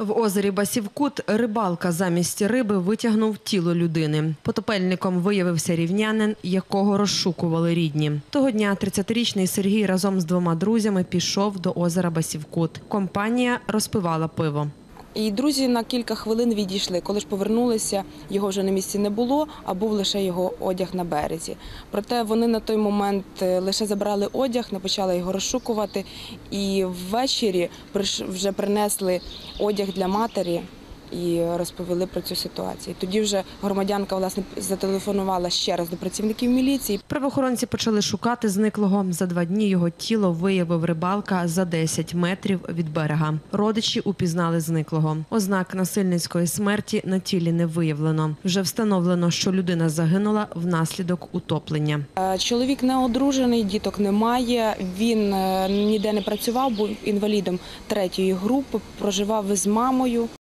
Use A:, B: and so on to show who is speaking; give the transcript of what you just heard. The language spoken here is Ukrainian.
A: В озері Басівкут рибалка замість риби витягнув тіло людини. Потопельником виявився рівнянин, якого розшукували рідні. Того дня 30-річний Сергій разом з двома друзями пішов до озера Басівкут. Компанія розпивала пиво.
B: І друзі на кілька хвилин відійшли. Коли ж повернулися, його вже на місці не було, а був лише його одяг на березі. Проте вони на той момент е, лише забрали одяг, не почали його розшукувати. І ввечері вже принесли одяг для матері і розповіли про цю ситуацію. Тоді вже громадянка власне зателефонувала ще раз до працівників міліції.
A: Правоохоронці почали шукати зниклого. За два дні його тіло виявив рибалка за 10 метрів від берега. Родичі упізнали зниклого. Ознак насильницької смерті на тілі не виявлено. Вже встановлено, що людина загинула внаслідок утоплення.
B: Е, Чоловік не одружений, діток немає. Він е, ніде не працював, був інвалідом третьої групи, проживав із мамою.